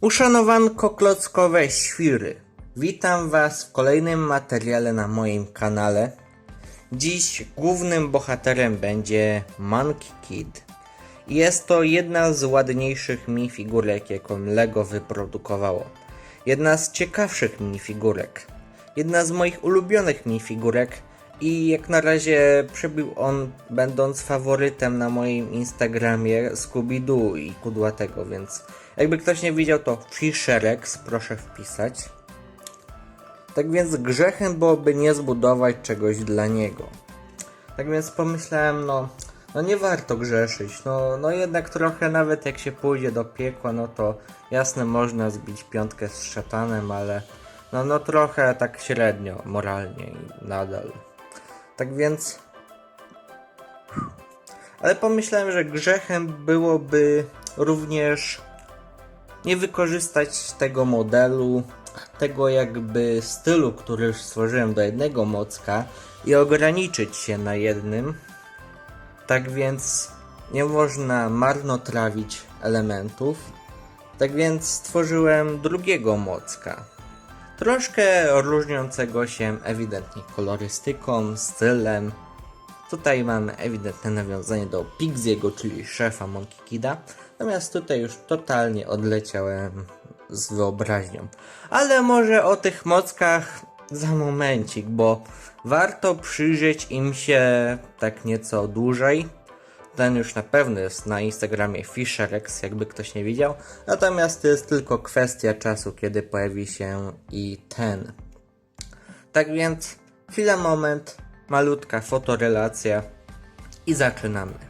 Uszanowanko klockowe świry. Witam Was w kolejnym materiale na moim kanale. Dziś głównym bohaterem będzie Monkey Kid. Jest to jedna z ładniejszych minifigurek, jaką LEGO wyprodukowało. Jedna z ciekawszych minifigurek. Jedna z moich ulubionych minifigurek i jak na razie przebił on będąc faworytem na moim Instagramie Scooby-Doo i Kudłatego, więc jakby ktoś nie widział to Fisherex, proszę wpisać. Tak więc grzechem byłoby nie zbudować czegoś dla niego. Tak więc pomyślałem, no, no nie warto grzeszyć, no, no jednak trochę nawet jak się pójdzie do piekła, no to jasne można zbić piątkę z szatanem, ale no, no trochę tak średnio moralnie nadal. Tak więc ale pomyślałem, że grzechem byłoby również nie wykorzystać tego modelu, tego jakby stylu, który już stworzyłem do jednego mocka i ograniczyć się na jednym. Tak więc nie można marnotrawić elementów. Tak więc stworzyłem drugiego mocka. Troszkę różniącego się ewidentnie kolorystyką, stylem, Tutaj mamy ewidentne nawiązanie do Pixiego, czyli szefa Monkey Kida. Natomiast tutaj już totalnie odleciałem z wyobraźnią. Ale może o tych mockach za momencik, bo warto przyjrzeć im się tak nieco dłużej. Ten już na pewno jest na Instagramie Fisherex, jakby ktoś nie widział. Natomiast to jest tylko kwestia czasu, kiedy pojawi się i ten. Tak więc, chwilę, moment, malutka fotorelacja i zaczynamy.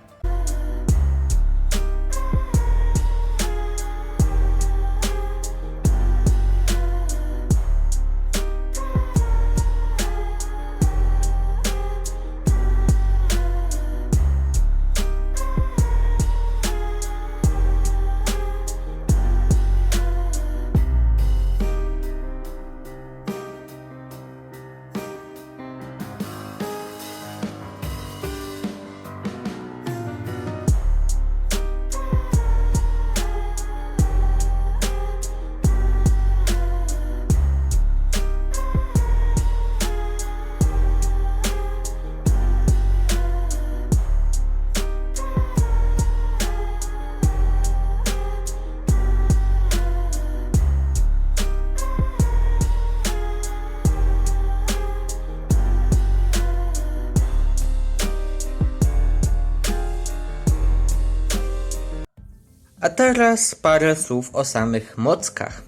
A teraz parę słów o samych mockach.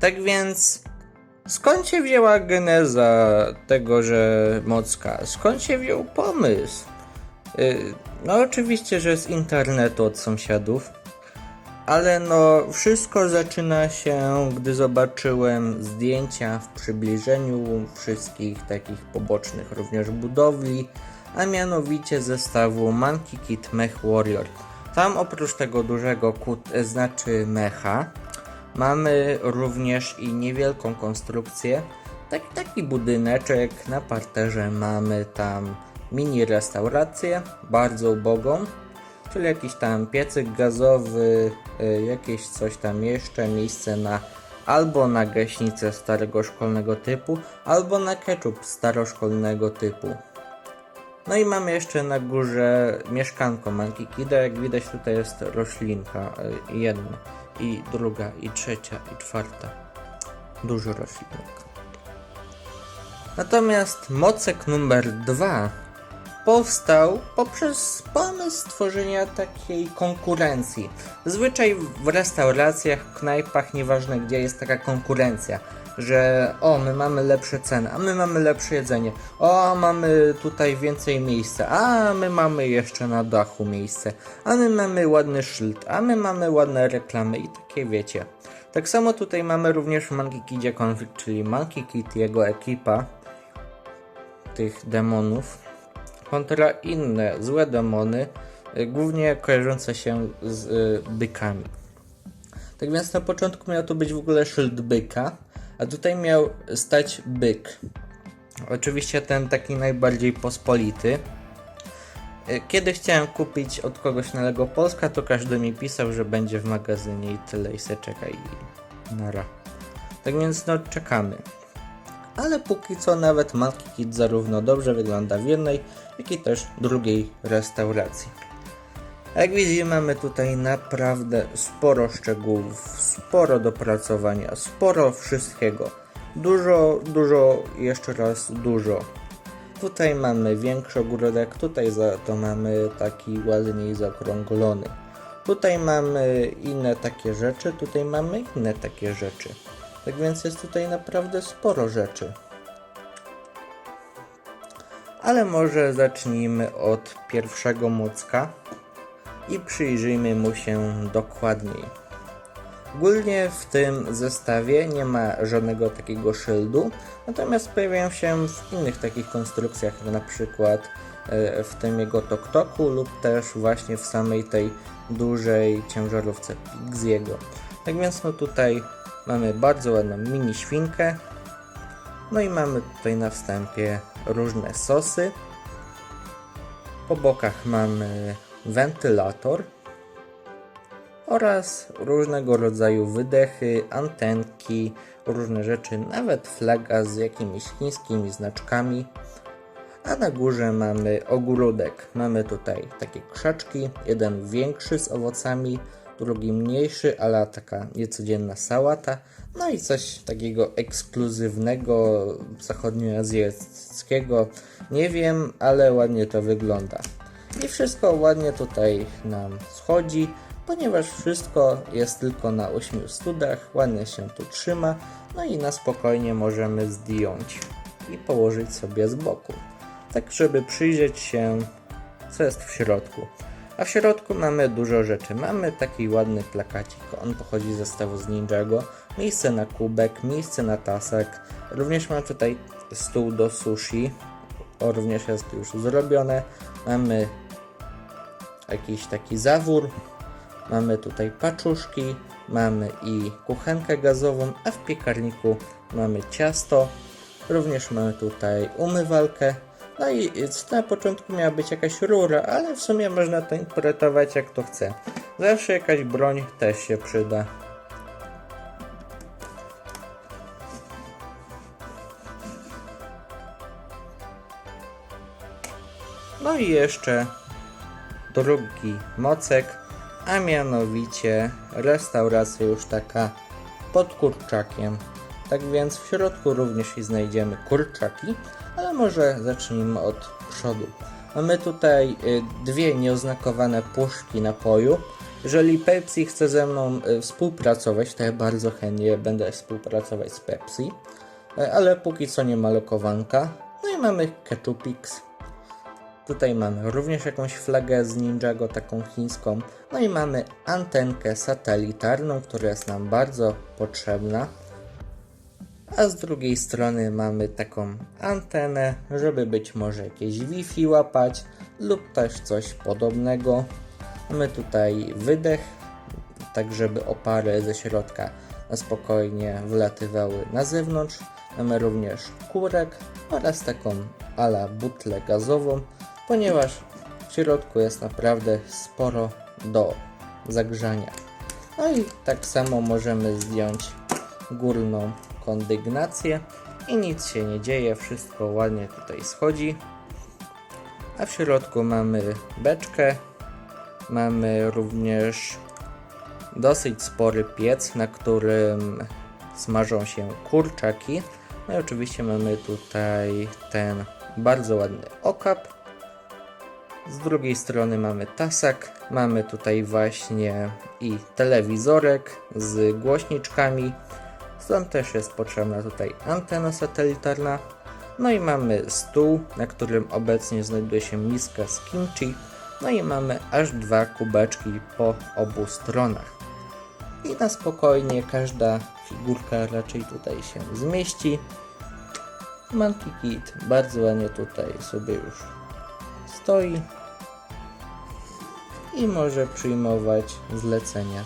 Tak więc, skąd się wzięła geneza tego, że mocka? Skąd się wziął pomysł? Yy, no oczywiście, że z internetu od sąsiadów. Ale no, wszystko zaczyna się, gdy zobaczyłem zdjęcia w przybliżeniu wszystkich takich pobocznych również budowli, a mianowicie zestawu Monkey Kid Mech Warrior. Tam oprócz tego dużego kut, e, znaczy mecha, mamy również i niewielką konstrukcję. Tak, taki budyneczek na parterze mamy tam mini restaurację, bardzo ubogą, czyli jakiś tam piecyk gazowy, y, jakieś coś tam jeszcze, miejsce na albo na gaśnicę starego szkolnego typu, albo na ketchup staroszkolnego typu. No i mamy jeszcze na górze mieszkanko Monkey Kida. Jak widać tutaj jest roślinka. y, Jedna, i druga, i trzecia, i czwarta. Dużo roślinek. Natomiast mocek numer dwa powstał poprzez pomysł stworzenia takiej konkurencji. Zazwyczaj w restauracjach, knajpach, nieważne gdzie jest taka konkurencja, że o, my mamy lepsze ceny, a my mamy lepsze jedzenie, o, mamy tutaj więcej miejsca, a my mamy jeszcze na dachu miejsce, a my mamy ładny szyld, a my mamy ładne reklamy i takie wiecie. Tak samo tutaj mamy również w Monkey Kidzie konflikt, czyli Monkey Kid jego ekipa tych demonów kontra inne złe demony, y, głównie kojarzące się z y, bykami. Tak więc na początku miał to być w ogóle szyld byka, a tutaj miał stać byk. Oczywiście ten taki najbardziej pospolity. Y, Kiedy chciałem kupić od kogoś na Lego Polska, to każdy mi pisał, że będzie w magazynie i tyle i se czeka i nara. Tak więc no czekamy. Ale póki co nawet Monkey Kid zarówno dobrze wygląda w jednej, jak i też drugiej restauracji. Jak widzimy mamy tutaj naprawdę sporo szczegółów, sporo dopracowania, sporo wszystkiego. Dużo, dużo, jeszcze raz dużo. Tutaj mamy większy ogródek, tutaj za to mamy taki ładniej zaokrąglony. Tutaj mamy inne takie rzeczy, tutaj mamy inne takie rzeczy. Tak więc jest tutaj naprawdę sporo rzeczy. Ale może zacznijmy od pierwszego mocka i przyjrzyjmy mu się dokładniej. Ogólnie w tym zestawie nie ma żadnego takiego szyldu, natomiast pojawiają się w innych takich konstrukcjach, jak na przykład e, w tym jego tok-toku lub też właśnie w samej tej dużej ciężarówce Pixiego. Tak więc no tutaj mamy bardzo ładną mini świnkę, no i mamy tutaj na wstępie różne sosy. Po bokach mamy wentylator oraz różnego rodzaju wydechy, antenki, różne rzeczy, nawet flaga z jakimiś chińskimi znaczkami. A na górze mamy ogródek. Mamy tutaj takie krzaczki, jeden większy z owocami, drugi mniejszy, ale taka niecodzienna sałata. No i coś takiego ekskluzywnego, zachodnioazjatyckiego. Nie wiem, ale ładnie to wygląda. I wszystko ładnie tutaj nam schodzi, ponieważ wszystko jest tylko na 8 studach, ładnie się tu trzyma, no i na spokojnie możemy zdjąć i położyć sobie z boku. Tak, żeby przyjrzeć się, co jest w środku. A w środku mamy dużo rzeczy. Mamy taki ładny plakacik, on pochodzi ze zestawu z Ninjago. Miejsce na kubek, miejsce na tasek. Również mam tutaj stół do sushi. O, również jest już zrobione. Mamy jakiś taki zawór. Mamy tutaj paczuszki, mamy i kuchenkę gazową, a w piekarniku mamy ciasto. Również mamy tutaj umywalkę. No i na początku miała być jakaś rura, ale w sumie można to interpretować jak to chce. Zawsze jakaś broń też się przyda. No i jeszcze drugi mocek, a mianowicie restauracja już taka pod kurczakiem. Tak więc w środku również znajdziemy kurczaki, ale może zacznijmy od przodu. Mamy tutaj y, dwie nieoznakowane puszki napoju. Jeżeli Pepsi chce ze mną y, współpracować, to ja bardzo chętnie będę współpracować z Pepsi, Y, ale póki co nie ma lokowanka. No i mamy Ketchupix. Tutaj mamy również jakąś flagę z Ninjago, taką chińską. No i mamy antenkę satelitarną, która jest nam bardzo potrzebna. A z drugiej strony mamy taką antenę, żeby być może jakieś Wi-Fi łapać lub też coś podobnego. Mamy tutaj wydech, tak żeby opary ze środka spokojnie wlatywały na zewnątrz. Mamy również kurek oraz taką ala butlę gazową, ponieważ w środku jest naprawdę sporo do zagrzania. No i tak samo możemy zdjąć górną kondygnację i nic się nie dzieje, wszystko ładnie tutaj schodzi. A w środku mamy beczkę, mamy również dosyć spory piec, na którym smażą się kurczaki. No i oczywiście mamy tutaj ten bardzo ładny okap. Z drugiej strony mamy tasak, mamy tutaj właśnie i telewizorek z głośniczkami. Stąd też jest potrzebna tutaj antena satelitarna. No i mamy stół, na którym obecnie znajduje się miska z kimchi. No i mamy aż dwa kubeczki po obu stronach. I na spokojnie każda figurka raczej tutaj się zmieści. Monkey Kid bardzo ładnie tutaj sobie już stoi i może przyjmować zlecenia.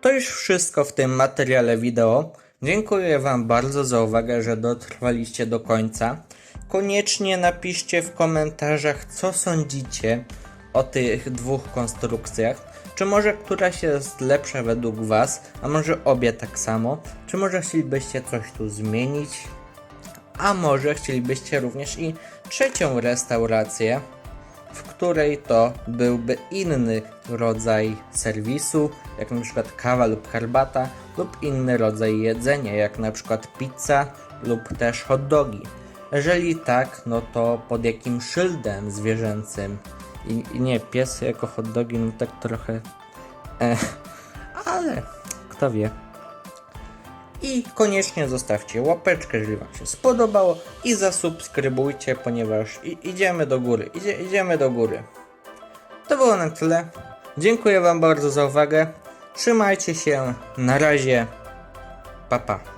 to już wszystko w tym materiale wideo. Dziękuję Wam bardzo za uwagę, że dotrwaliście do końca. Koniecznie napiszcie w komentarzach, co sądzicie o tych dwóch konstrukcjach. Czy może któraś jest lepsza według Was, a może obie tak samo? Czy może chcielibyście coś tu zmienić? A może chcielibyście również i trzecią restaurację, w której to byłby inny rodzaj serwisu, jak na przykład kawa lub herbata, lub inny rodzaj jedzenia, jak na przykład pizza lub też hot dogi. Jeżeli tak, no to pod jakim szyldem zwierzęcym? I, i nie, pies jako hot dogi, no tak trochę. E, ale kto wie. I koniecznie zostawcie łapeczkę, jeżeli Wam się spodobało i zasubskrybujcie, ponieważ idziemy do góry, idzie, idziemy do góry. To było na tyle. Dziękuję Wam bardzo za uwagę. Trzymajcie się. Na razie. Pa pa.